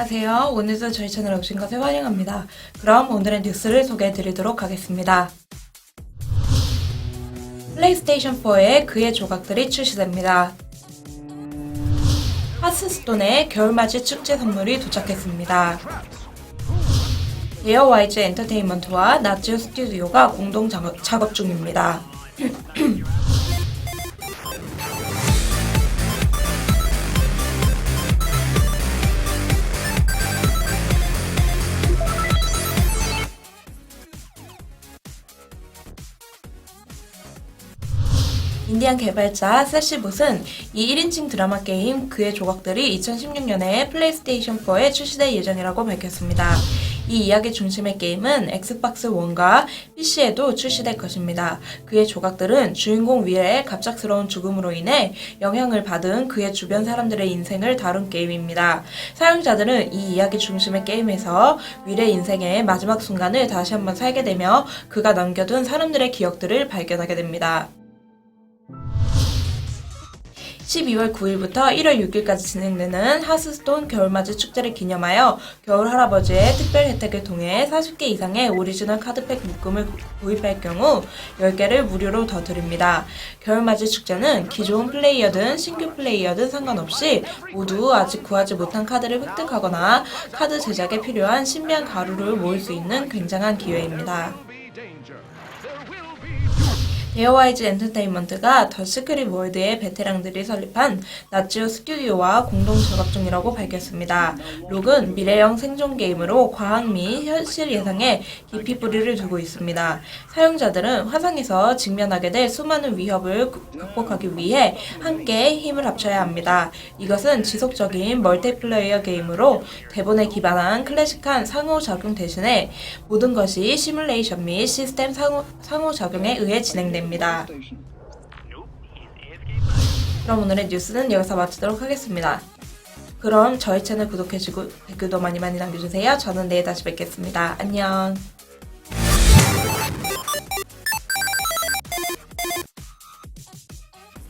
안녕하세요. 오늘도 저희 채널에 오신 것을 환영합니다. 그럼 오늘의 뉴스를 소개해 드리도록 하겠습니다. 플레이스테이션 4에 그의 조각들이 출시됩니다. 하스스톤의 겨울맞이 축제 선물이 도착했습니다. 에어와이즈 엔터테인먼트와 나치오 스튜디오가 공동 작업, 작업 중입니다. 인디안 개발자 세시봇은 이 1인칭 드라마 게임 그의 조각들이 2016년에 플레이스테이션 4에 출시될 예정이라고 밝혔습니다. 이 이야기 중심의 게임은 엑스박스 1과 PC에도 출시될 것입니다. 그의 조각들은 주인공 윌의 갑작스러운 죽음으로 인해 영향을 받은 그의 주변 사람들의 인생을 다룬 게임입니다. 사용자들은 이 이야기 중심의 게임에서 윌의 인생의 마지막 순간을 다시 한번 살게 되며 그가 남겨둔 사람들의 기억들을 발견하게 됩니다. 12월 9일부터 1월 6일까지 진행되는 하스스톤 겨울맞이 축제를 기념하여 겨울 할아버지의 특별 혜택을 통해 40개 이상의 오리지널 카드팩 묶음을 구입할 경우 10개를 무료로 더 드립니다. 겨울맞이 축제는 기존 플레이어든 신규 플레이어든 상관없이 모두 아직 구하지 못한 카드를 획득하거나 카드 제작에 필요한 신비한 가루를 모을 수 있는 굉장한 기회입니다. 에어와이즈 엔터테인먼트가 더 시크릿 월드의 베테랑들이 설립한 나치오 스튜디오와 공동 작업 중이라고 밝혔습니다. 록은 미래형 생존 게임으로 과학 및 현실 예상에 깊이 뿌리를 두고 있습니다. 사용자들은 화상에서 직면하게 될 수많은 위협을 극복하기 위해 함께 힘을 합쳐야 합니다. 이것은 지속적인 멀티플레이어 게임으로 대본에 기반한 클래식한 상호작용 대신에 모든 것이 시뮬레이션 및 시스템 상호, 상호작용에 의해 진행됩 니다. 그럼 오늘의 뉴스는 여기서 마치도록 하겠습니다. 그럼 저희 채널 구독해주고 댓글도 많이 많이 남겨주세요. 저는 내일 다시 뵙겠습니다. 안녕.